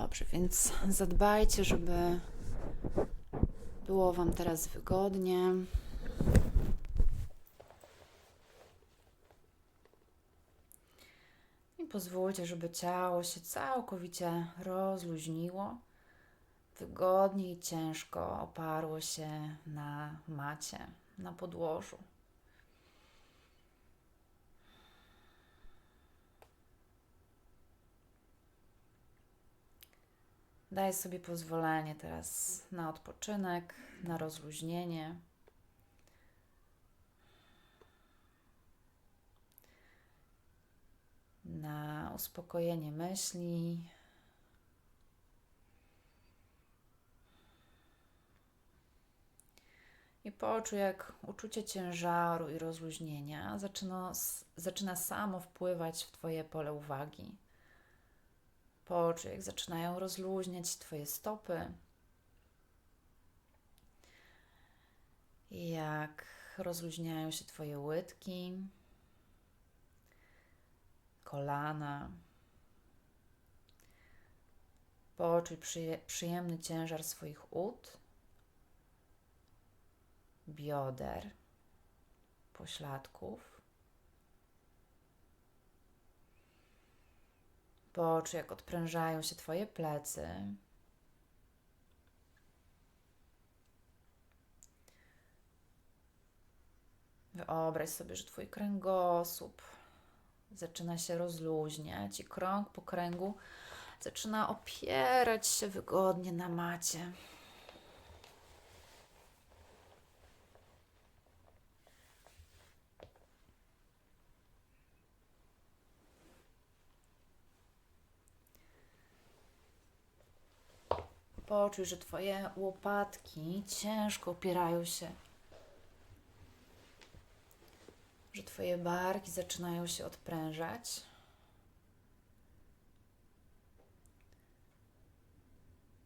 Dobrze, więc zadbajcie, żeby było Wam teraz wygodnie. I pozwólcie, żeby ciało się całkowicie rozluźniło. Wygodnie i ciężko oparło się na macie, na podłożu. Daj sobie pozwolenie teraz na odpoczynek, na rozluźnienie. Na uspokojenie myśli. I poczuj, jak uczucie ciężaru i rozluźnienia zaczyna, zaczyna samo wpływać w Twoje pole uwagi. Poczuj, jak zaczynają rozluźniać Twoje stopy. Jak rozluźniają się Twoje łydki, kolana. Poczuj przyjemny ciężar swoich ud, bioder, pośladków. Poczuj, jak odprężają się Twoje plecy. Wyobraź sobie, że Twój kręgosłup zaczyna się rozluźniać i krąg po kręgu zaczyna opierać się wygodnie na macie. Poczuj, że Twoje łopatki ciężko opierają się. Że Twoje barki zaczynają się odprężać.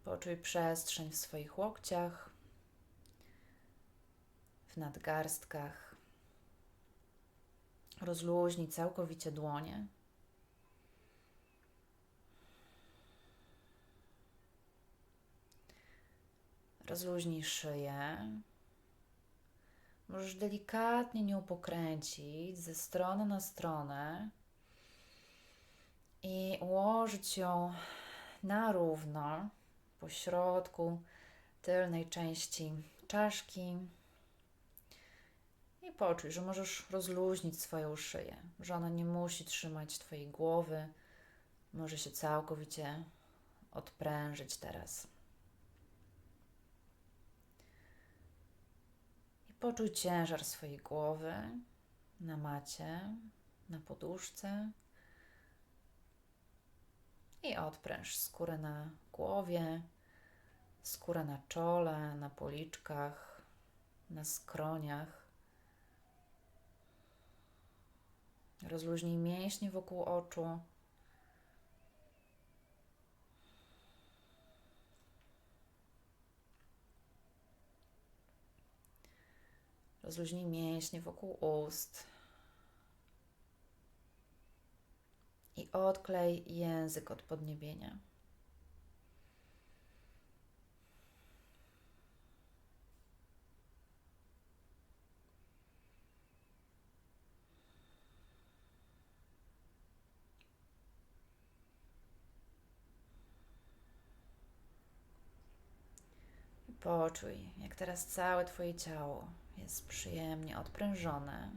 Poczuj przestrzeń w swoich łokciach, w nadgarstkach. Rozluźnij całkowicie dłonie. Rozluźnij szyję. Możesz delikatnie nią pokręcić ze strony na stronę i ułożyć ją na równo po środku tylnej części czaszki. I poczuj, że możesz rozluźnić swoją szyję, że ona nie musi trzymać Twojej głowy, może się całkowicie odprężyć teraz. Poczuj ciężar swojej głowy na macie, na poduszce i odpręż skórę na głowie, skórę na czole, na policzkach, na skroniach. Rozluźnij mięśnie wokół oczu. Rozluźnij mięśnie wokół ust. I odklej język od podniebienia. Poczuj, jak teraz całe Twoje ciało jest przyjemnie odprężone,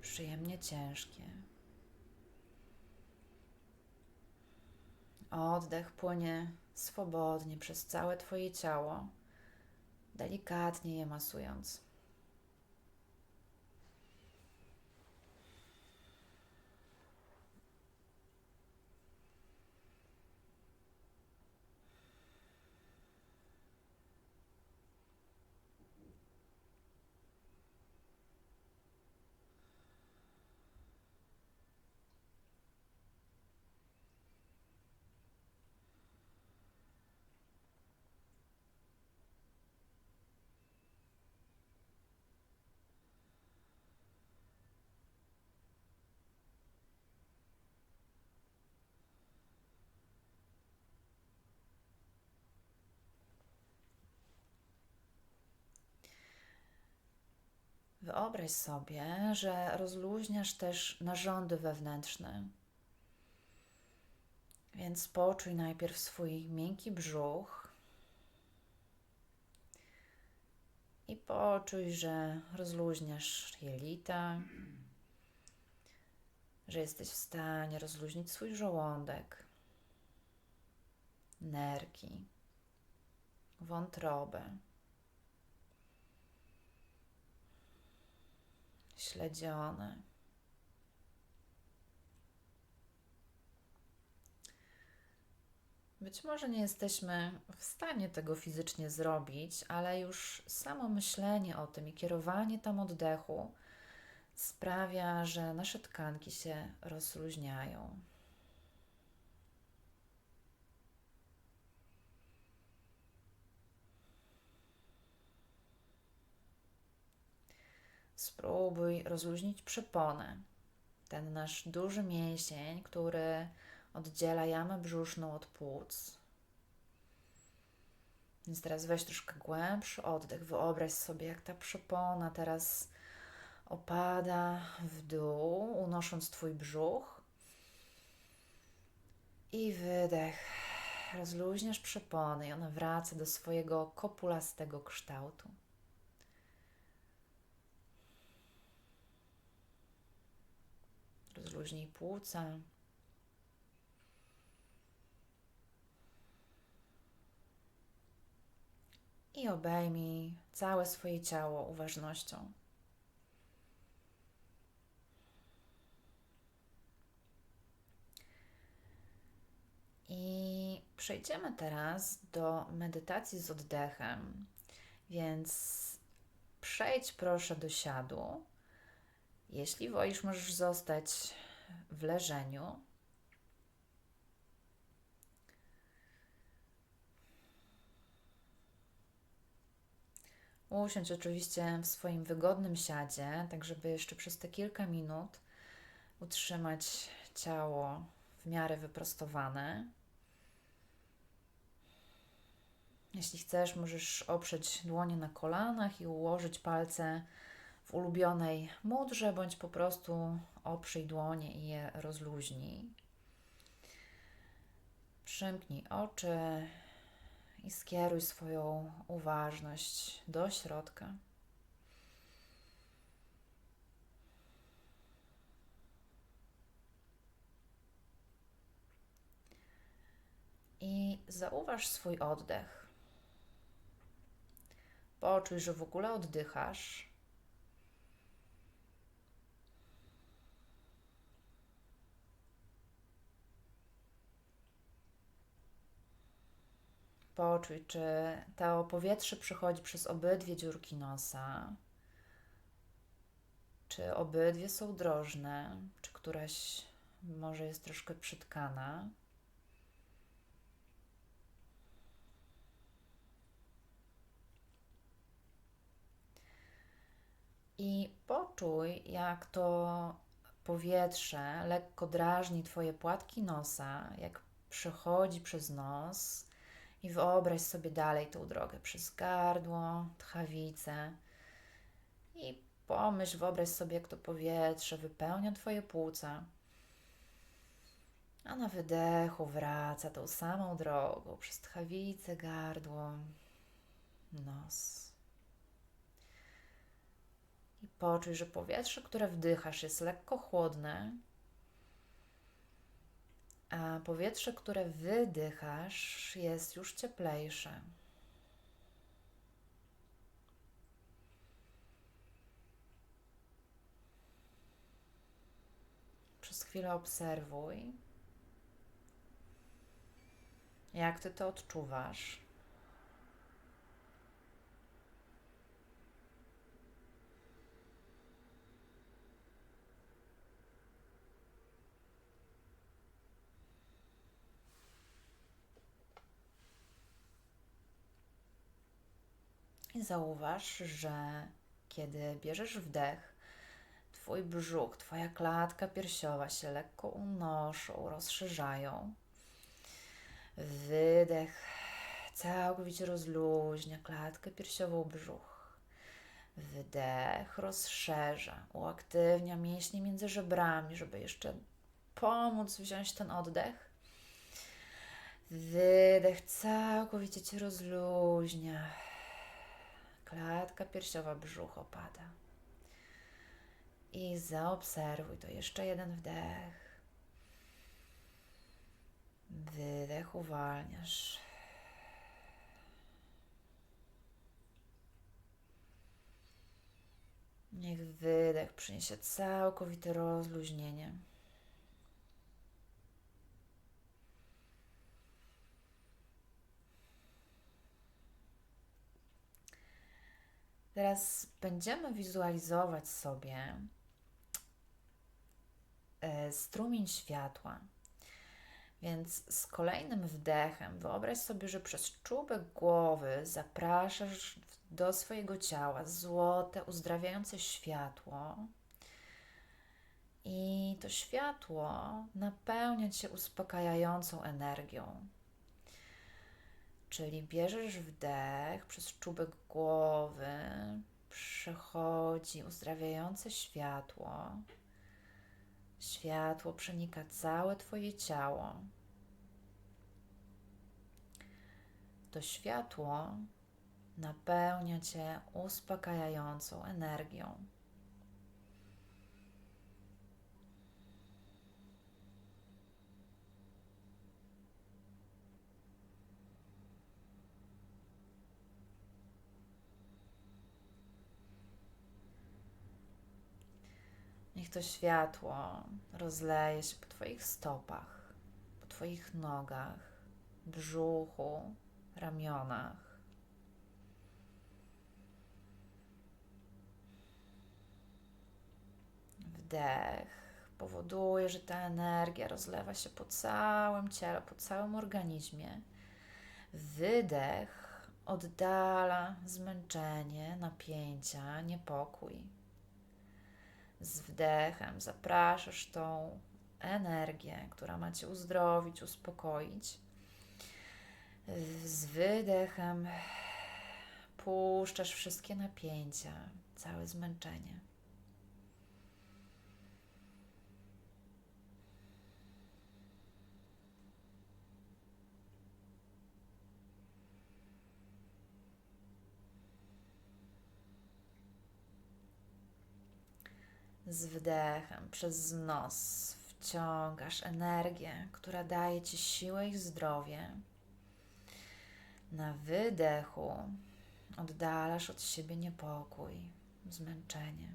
przyjemnie ciężkie. Oddech płynie swobodnie przez całe Twoje ciało, delikatnie je masując. Wyobraź sobie, że rozluźniasz też narządy wewnętrzne. Więc poczuj najpierw swój miękki brzuch i poczuj, że rozluźniasz jelita, że jesteś w stanie rozluźnić swój żołądek, nerki, wątrobę. Śledzione. Być może nie jesteśmy w stanie tego fizycznie zrobić, ale już samo myślenie o tym i kierowanie tam oddechu sprawia, że nasze tkanki się rozluźniają. Spróbuj rozluźnić przeponę. Ten nasz duży mięsień, który oddziela jamę brzuszną od płuc. Więc teraz weź troszkę głębszy oddech. Wyobraź sobie, jak ta przepona teraz opada w dół, unosząc Twój brzuch. I wydech. Rozluźniasz przepony i ona wraca do swojego kopulastego kształtu. Rozluźnij płuca. I obejmij całe swoje ciało uważnością. I przejdziemy teraz do medytacji z oddechem. Więc przejdź proszę do siadu jeśli wolisz, możesz zostać w leżeniu. Usiądź oczywiście w swoim wygodnym siadzie, tak żeby jeszcze przez te kilka minut utrzymać ciało w miarę wyprostowane. Jeśli chcesz, możesz oprzeć dłonie na kolanach i ułożyć palce w ulubionej mudrze, bądź po prostu oprzyj dłonie i je rozluźnij. Przymknij oczy i skieruj swoją uważność do środka. I zauważ swój oddech. Poczuj, że w ogóle oddychasz Poczuj, czy to powietrze przychodzi przez obydwie dziurki nosa, czy obydwie są drożne, czy któraś może jest troszkę przytkana. I poczuj, jak to powietrze lekko drażni Twoje płatki nosa, jak przechodzi przez nos i wyobraź sobie dalej tą drogę przez gardło, tchawice i pomyśl, wyobraź sobie, jak to powietrze wypełnia Twoje płuca. A na wydechu wraca tą samą drogą przez tchawice, gardło, nos. I poczuj, że powietrze, które wdychasz, jest lekko chłodne, a powietrze, które wydychasz, jest już cieplejsze. Przez chwilę obserwuj, jak ty to odczuwasz. Zauważ, że kiedy bierzesz wdech, Twój brzuch, Twoja klatka piersiowa się lekko unoszą, rozszerzają. Wydech całkowicie rozluźnia klatkę piersiową, brzuch. Wdech rozszerza, uaktywnia mięśnie między żebrami, żeby jeszcze pomóc wziąć ten oddech. Wydech całkowicie cię rozluźnia. Klatka piersiowa, brzuch opada. I zaobserwuj to jeszcze jeden wdech. Wydech uwalniasz. Niech wydech przyniesie całkowite rozluźnienie. Teraz będziemy wizualizować sobie e, strumień światła. Więc z kolejnym wdechem wyobraź sobie, że przez czubek głowy zapraszasz do swojego ciała złote, uzdrawiające światło. I to światło napełnia cię uspokajającą energią. Czyli bierzesz wdech przez czubek głowy, przechodzi uzdrawiające światło. Światło przenika całe Twoje ciało. To światło napełnia Cię uspokajającą energią. Niech to światło rozleje się po Twoich stopach, po Twoich nogach, brzuchu, ramionach. Wdech powoduje, że ta energia rozlewa się po całym ciele, po całym organizmie. Wydech oddala zmęczenie, napięcia, niepokój z wdechem zapraszasz tą energię, która ma Cię uzdrowić, uspokoić. Z wydechem puszczasz wszystkie napięcia, całe zmęczenie. Z wdechem przez nos wciągasz energię, która daje ci siłę i zdrowie. Na wydechu oddalasz od siebie niepokój, zmęczenie.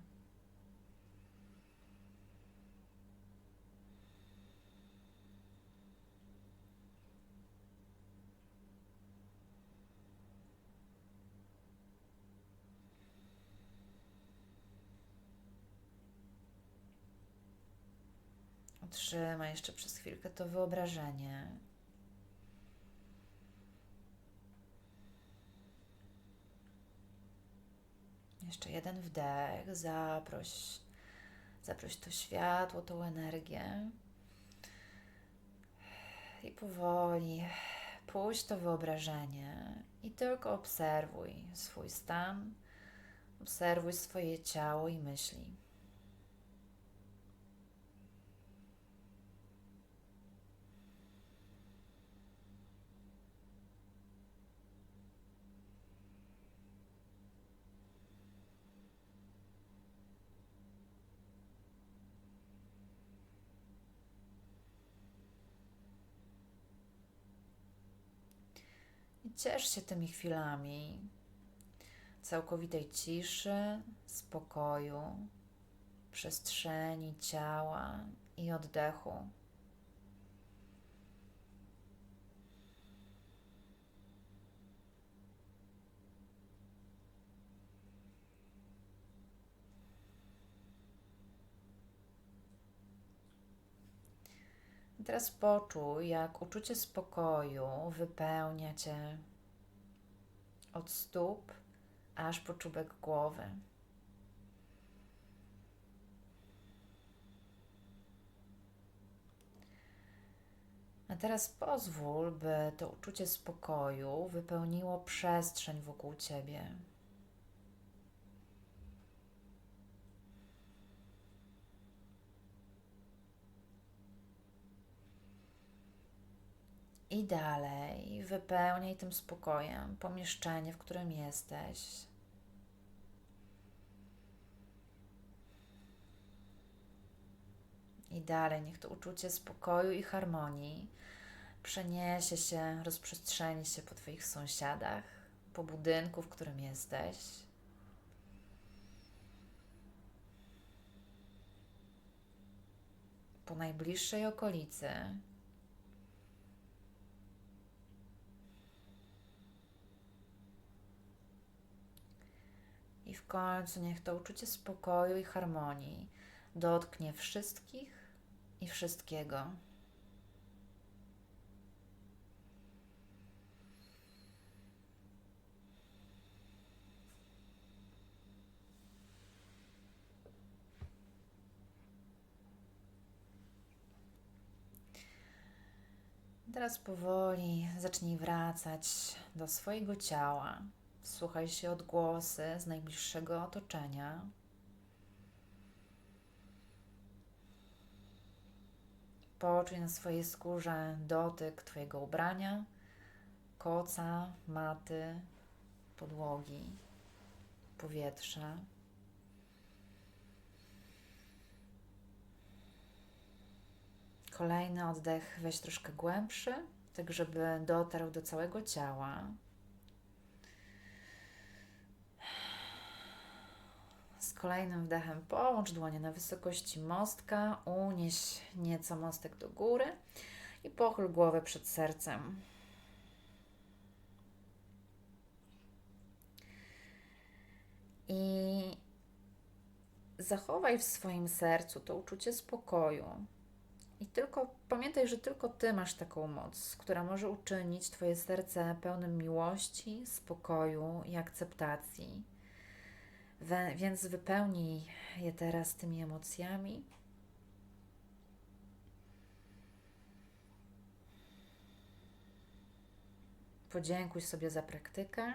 Utrzymaj jeszcze przez chwilkę to wyobrażenie. Jeszcze jeden wdech, zaproś, zaproś to światło, tą energię. I powoli puść to wyobrażenie i tylko obserwuj swój stan, obserwuj swoje ciało i myśli. Ciesz się tymi chwilami całkowitej ciszy, spokoju, przestrzeni ciała i oddechu. Teraz poczuj, jak uczucie spokoju wypełnia cię od stóp aż po czubek głowy. A teraz pozwól, by to uczucie spokoju wypełniło przestrzeń wokół ciebie. I dalej wypełniaj tym spokojem pomieszczenie, w którym jesteś. I dalej niech to uczucie spokoju i harmonii przeniesie się, rozprzestrzeni się po Twoich sąsiadach, po budynku, w którym jesteś. Po najbliższej okolicy. I w końcu niech to uczucie spokoju i harmonii dotknie wszystkich i wszystkiego. Teraz powoli zacznij wracać do swojego ciała. Słuchaj się odgłosy z najbliższego otoczenia. Poczuj na swojej skórze dotyk Twojego ubrania, koca, maty, podłogi, powietrza. Kolejny oddech weź troszkę głębszy, tak żeby dotarł do całego ciała. Z kolejnym wdechem połącz dłonie na wysokości mostka, unieś nieco mostek do góry i pochyl głowę przed sercem. I zachowaj w swoim sercu to uczucie spokoju. I tylko pamiętaj, że tylko Ty masz taką moc, która może uczynić Twoje serce pełnym miłości, spokoju i akceptacji. We, więc wypełnij je teraz tymi emocjami. Podziękuj sobie za praktykę.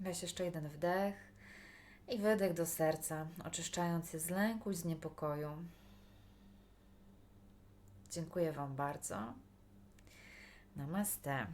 Weź jeszcze jeden wdech i wydech do serca, oczyszczając je z lęku i z niepokoju. Dziękuję Wam bardzo. Namaste.